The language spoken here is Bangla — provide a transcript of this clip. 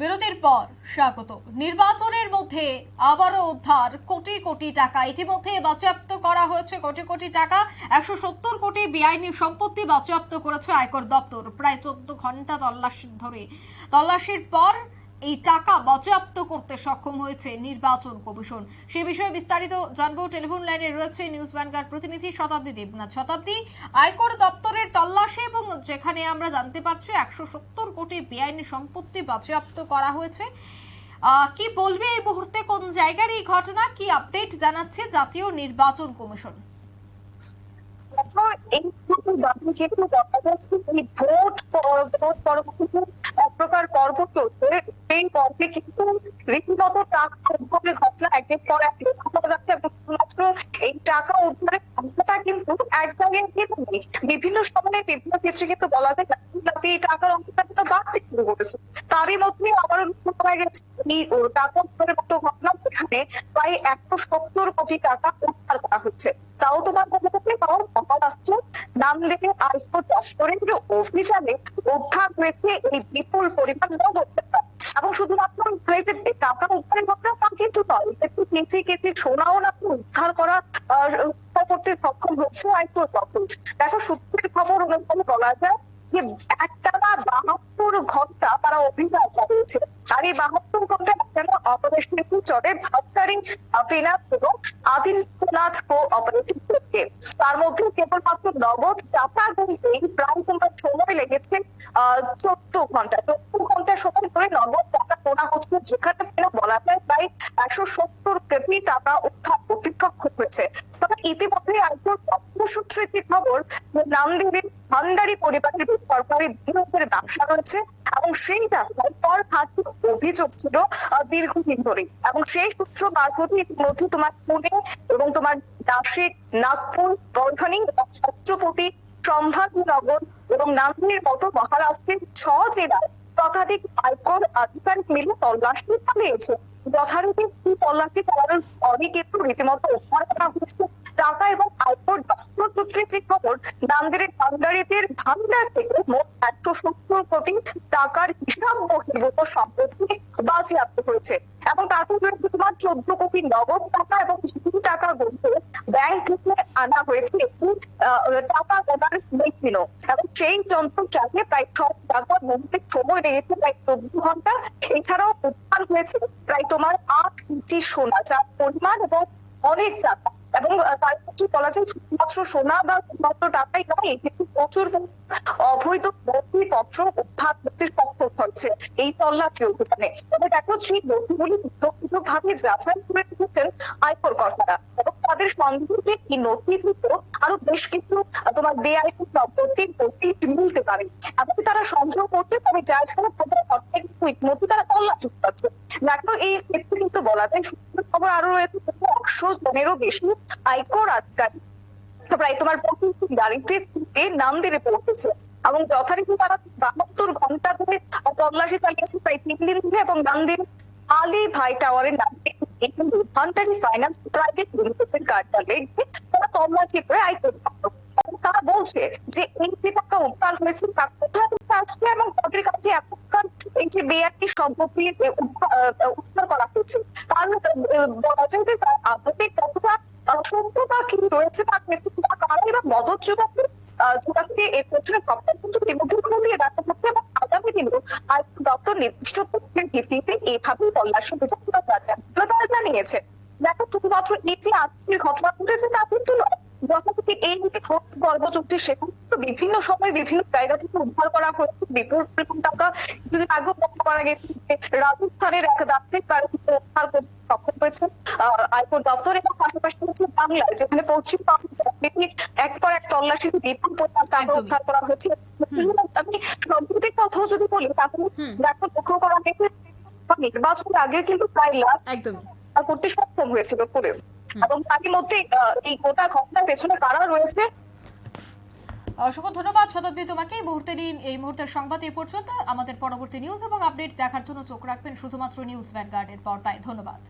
বিরতির পর স্বাগত। নির্বাচনের মধ্যে আবারও উদ্ধার কোটি কোটি টাকা। ইতিমধ্যে বাজেয়াপ্ত করা হয়েছে কোটি কোটি টাকা। একশো সত্তর কোটি বেআইনি সম্পত্তি বাজেয়াপ্ত করেছে আয়কর দপ্তর। প্রায় চোদ্দ ঘণ্টা তল্লাশি ধরে। তল্লাশির পর এই টাকা বাজেয়াপ্ত করতে সক্ষম হয়েছে নির্বাচন কমিশন। সে বিষয়ে বিস্তারিত জানব। টেলিফোন লাইনে রয়েছে নিউজ ব্যাংকার প্রতিনিধি শতাব্দী দেবনাথ শতাব্দী। আয়কর দপ্তরের তল্লাশি এবং যেখানে আমরা জানতে পারছি একশো সত্তর কোটি বেআইনি সম্পত্তি বাজেয়াপ্ত করা হয়েছে। কি বলবে এই মুহূর্তে? কোন জায়গার এই ঘটনা? কি আপডেট জানাচ্ছে জাতীয় নির্বাচন কমিশন? কিন্তু বিভিন্ন সময়ে বিভিন্ন ক্ষেত্রে কিন্তু বলা যায় এই টাকার অঙ্কটা কিন্তু বাড়তে শুরু করেছে। তারই মধ্যে আবারও লক্ষ্য করা গেছে এই টাকা উদ্ধারের মতো ঘটনা যেখানে প্রায় একশো সত্তর কোটি টাকা উদ্ধার করা হচ্ছে। তাও তোমার থাকলে পাওয়া মহারাষ্ট্র নাম লেগে আইসো দপ্তরের অভিযানে উদ্ধার হয়েছে এই বিপুল পরিমাণ নগদ টাকা। এবং শুধুমাত্র হয়েছে টাকা উদ্ধারের ঘটনা তা কিন্তু নয়, একটু কেঁচে কেঁচে সোনাও না উদ্ধার করা করতে সক্ষম হচ্ছে আইসো তখন দেখো সূত্রের খবর অনুযায়ী বলা যায় যে একটানা বাহাত্তর ঘণ্টা তারা অভিযান চালিয়েছে। আর এই বাহাত্তর ঘণ্টা একটানা অপারেশন চলে ভাবতারি ফিনান্স এবং আদিত্যনাথ কো অপারেটিভ করতে তার মধ্যে কেবলমাত্র নগদ টাকা গুনতেই প্রায় তোমার সময় লেগেছে, আহ, চোদ্দ ঘণ্টা। চোদ্দ ঘণ্টা সময় ধরে নগদ টাকা তোলা হচ্ছে যেখানে উদ্ধার হয়েছে তবে ইতিমধ্যে যে খবর যে ভান্ডারি পরিবারের সরকারি বিনিয়োগের ব্যবসা রয়েছে এবং সেই ব্যবসায় অভিযোগ ছিল দীর্ঘদিন ধরে এবং সেই সূত্র মারফতে ইতিমধ্যে তোমার পুনে এবং তোমার নাসিক, নাগপুর বর্ধনী এবং ছত্রপতি, সম্ভাজনগর এবং নান্দির মতো মহারাষ্ট্রের ছ জেলায় শতাধিক আয়কর আধিকারিক মিলে তল্লাশি চালিয়েছে। যথারীতি এই পল্লাকে রীতিমতো টাকা এবং আয়কর দপ্তর সূত্রে যে খবর নান্দিরের ভান্ডারিদের ভান্ডার থেকে মোট একশো সত্তর কোটি টাকার হিসাব বহির্ভূত সম্পত্তি বাজেয়াপ্ত হয়েছে। এবং তাতে তোমার চোদ্দ কোটি নগদ টাকা এবং টাকা গুনতে ব্যাংক থেকে আনা হয়েছে টাকা গোনার মেশিনও এবং সেই যন্ত্র চালিয়ে প্রায় সব টাকা গুনতে সময় লেগেছে প্রায় চোদ্দ ঘণ্টা। এছাড়াও উদ্ধার হয়েছে প্রায় তোমার আট ইঞ্চি সোনা, যার পরিমাণ এবং অনেক টাকা। এবং তার কিছু বলা যায় শুধুমাত্র সোনা বা শুধুমাত্র টাকাই নয় কিন্তু প্রচুর অবৈধ নথিপত্র উদ্ধার করতে সক্ষম হচ্ছে এই তল্লাশি অভিযানে। তবে দেখো, সেই নথিগুলি পৃথক ভাবে যাচাই করে রেখেছেন আয়কর কর্তারা তাদের সন্দেহ যে এই নথি থেকে আরও বেশ কিছু তোমার বেআইনি সম্পত্তির নথি মিলতে পারে। এবং তারা সন্দেহ করছে, তবে যার ফলে অর্থের কিন্তু ইতিমধ্যে তারা তল্লাশি পাচ্ছে দেখো এই ক্ষেত্রে কিন্তু বলা যায় সূত্রের খবর আরও রয়েছে একশো জনেরও বেশি আয়কর আধিকারিক, প্রায় তোমার পঁচিশটি গাড়িতে দিয়ে পৌঁছেছে এবং যথারীতি তারা বাহাত্তর ঘণ্টা ধরে তল্লাশি চালিয়েছে প্রায় তিন দিন ধরে এবং নান্দির আলী ভাই টাওয়ারের নামে একটি রূপান্তরী ফাইন্যান্স প্রাইভেট লিমিটেডের কার্যালয়ে তারা তল্লাশি করে দপ্তর। তারা বলছে যে এই টাকা উদ্ধার হয়েছে তা কোথা থেকে আসছে এবং তাদের কাছে এখনকার এই যে বেআইনি উদ্ধার করা হয়েছে তার বলা যায় যে তার আদতে কতটা আহ, কি রয়েছে তার কারণে বা মদত যোগাতে যোগাতে এর পেছনে সবটা কিন্তু ইতিমধ্যে খতিয়ে দেখা হচ্ছে এবং আয়কর দপ্তর নির্দিষ্ট তথ্যের ভিত্তিতে এইভাবেই তল্লাশি অভিযান জানিয়েছে। দেখো, শুধুমাত্র এটি আত্মীয় ঘটনা ঘটেছে, তা কিন্তু নয়। যখন থেকে এই ভোট পর্ব চলছে সেখানে বিভিন্ন সময় বিভিন্ন জায়গা থেকে উদ্ধার করা হয়েছে। বিপুল পরিমাণ টাকা কিছুদিন আগেও বক্তব্য করা গেছে রাজস্থানের এক দাপ্তরিক কারণে উদ্ধার করতে সক্ষম হয়েছে আহ, আয়কর দপ্তর এবং পাশাপাশি হচ্ছে বাংলায় যেখানে পশ্চিমবঙ্গ এক পর এক তল্লাশি বিপুল পরিমাণ টাকা উদ্ধার করা হয়েছে। আমি সম্প্রতির কথাও যদি বলি তাহলে দেখো লক্ষ্য করা গেছে নির্বাচনের আগে কিন্তু প্রায় লাখ করতে সক্ষম হয়েছিল পুলিশ। এবং তারই মধ্যে এই গোটা ঘটনার পেছনে কারা রয়েছে? অসংখ্য ধন্যবাদ শতাব্দী তোমাকে। এই মুহূর্তে এই মুহূর্তের সংবাদ এ পর্যন্ত। আমাদের পরবর্তী নিউজ এবং আপডেট দেখার জন্য চোখ রাখবেন শুধুমাত্র নিউজ ভ্যানগার্ডের পর্দায়। ধন্যবাদ।